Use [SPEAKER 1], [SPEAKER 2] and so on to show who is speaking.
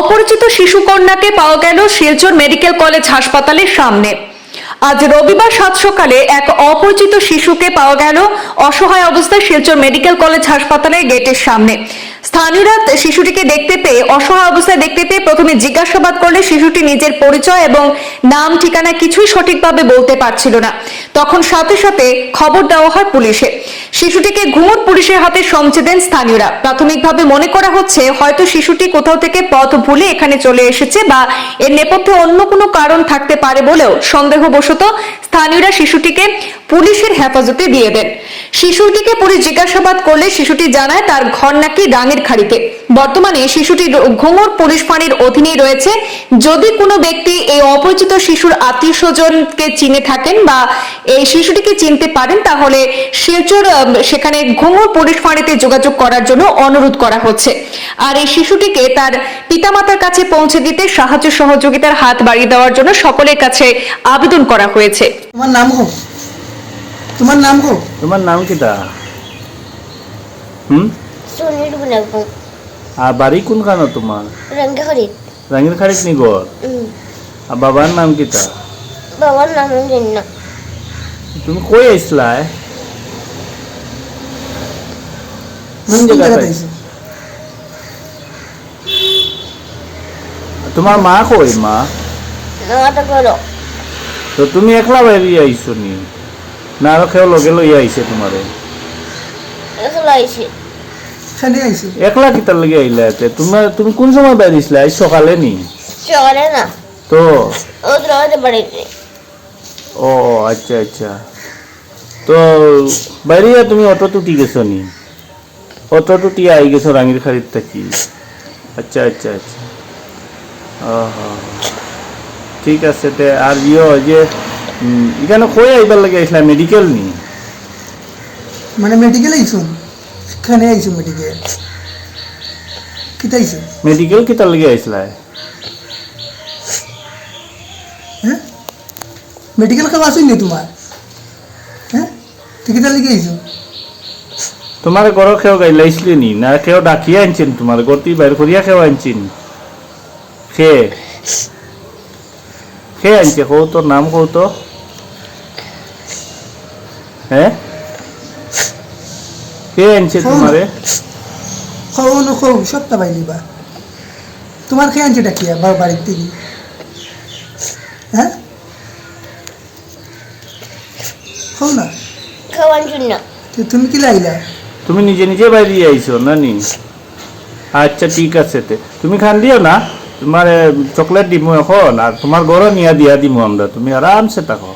[SPEAKER 1] অপরিচিত শিশু কন্যাকে পাওয়া গেল শিলচর মেডিকেল কলেজ হাসপাতালের সামনে। আজ রবিবার সাত সকালে এক অপরিচিত শিশুকে পাওয়া গেল অসহায় অবস্থায় শিলচর মেডিকেল কলেজ হাসপাতালের গেটের সামনে। স্থানীয়রা শিশুটিকে দেখতে পেয়ে অসহায় অবস্থায় দেখতে পেয়ে প্রথমে জিজ্ঞাসাবাদ করলে শিশুটি নিজের পরিচয় এবং নাম, ঠিকানা কিছুই সঠিকভাবে বলতে পারছিল না। তখন সাথে সাথে খবর দেওয়া হয় পুলিশে। শিশুটিকে ঘুমুর পুলিশের হাতে সমছে দেন স্থানীয়রা। প্রাথমিকভাবে মনে করা হচ্ছে, হয়তো শিশুটি কোথাও থেকে পথ ভুলে এখানে চলে এসেছে বা এর নেপথ্যে অন্য কোনো কারণ থাকতে পারে বলেও সন্দেহবশত স্থানীয়রা শিশুটিকে পুলিশের হেফাজতে দিয়ে দেন। শিশুটিকে পুলিশ জিজ্ঞাসাবাদ করলে শিশুটি জানায়, তার ঘর নাকি রাঙের খাড়িতে। বর্তমানে শিশুটি ঘুঙুর পুলিশ ফাঁড়ির অধীনেই রয়েছে। যদি কোনো ব্যক্তি এই অপরিচিত শিশুর আত্মীয় স্বজনকে চিনে থাকেন বা এই শিশুটিকে চিনতে পারেন তাহলে শিলচর সেখানে ঘুঙুর পুলিশ ফাঁড়িতে যোগাযোগ করার জন্য অনুরোধ করা হচ্ছে। আর এই শিশুটিকে তার পিতামাতার কাছে পৌঁছে দিতে সাহায্য সহযোগিতার হাত বাড়িয়ে দেওয়ার জন্য সকলের কাছে আবেদন করা হয়েছে।
[SPEAKER 2] তোমার নাম হোক তোমার নাম হোক
[SPEAKER 3] তোমার নাম কিটা হুম?
[SPEAKER 4] গুণাগুণ
[SPEAKER 3] আর বাড়ি কোনখানো তোমার খাড়িত নি ঘর আর বাবার নাম কিটা
[SPEAKER 4] বাবার নাম জানি না
[SPEAKER 3] তুমি কই আইসলা কোন
[SPEAKER 2] কোন জায়গাতে
[SPEAKER 3] তোমার মা কই মা?
[SPEAKER 4] নাটা করো
[SPEAKER 3] তো তুমি একলা বাইরে আইছো নি? না আরও কেউ লগে লই আইছে তোমারে
[SPEAKER 4] এগুলো আইছে
[SPEAKER 2] সেখানে আইছো
[SPEAKER 3] একলা কিতার লগে আইলা এতে তোমার তুমি কোন সময় বাইরে আইসলা আজ সকালে নি?
[SPEAKER 4] সকালে না।
[SPEAKER 3] তো?
[SPEAKER 4] ও দ্রবাতে বাড়িতে
[SPEAKER 3] ও আচ্ছা আচ্ছা। তো বাইরে তুমি অটো টুটি গেছো নি? অটো টুটি আই গেছো রাঙির খাড়ির থাকি। আচ্ছা আচ্ছা আচ্ছা। ও ঠিক আছে তে আর ইয়ে যে এখানে কই আইবার লাগে আইসলা? মেডিকেল নি?
[SPEAKER 2] মানে মেডিকেল আইছো সেখানে আইছো মেডিকেল কিতা আইছো
[SPEAKER 3] মেডিকেল কিতার লাগে আইসলা
[SPEAKER 2] হ্যাঁ মেডিকেল খাওয়া আসুন নি তোমার হ্যাঁ তুই কিতা লিখে আইছো
[SPEAKER 3] তোমার ঘর খেও গাইলাইছিলে নি? না কেউ ডাকিয়ে আনছেন তোমার গতি বাইর করিয়া খেও আনছেন খে খে আনছে কৌ তোর নাম কৌ তো হ্যাঁ কে আনছে তোমারে?
[SPEAKER 2] খাও না খাও সবটা পাইলি বা তোমার খেয়ে আনছে ডাকিয়া বা বাড়ির থেকে? হ্যাঁ? খাও না?
[SPEAKER 4] জন্য
[SPEAKER 2] তুমি কি লাইলা?
[SPEAKER 3] তুমি নিজে নিজে বাইরে আইছো না নি আচ্ছা ঠিক আছে তে। তুমি খান দিও না তোমার চকলেট দিমু এখন আর তোমার ঘরও নিয়ে দিয়া দিমু আমরা। তুমি আরামসে থাকো।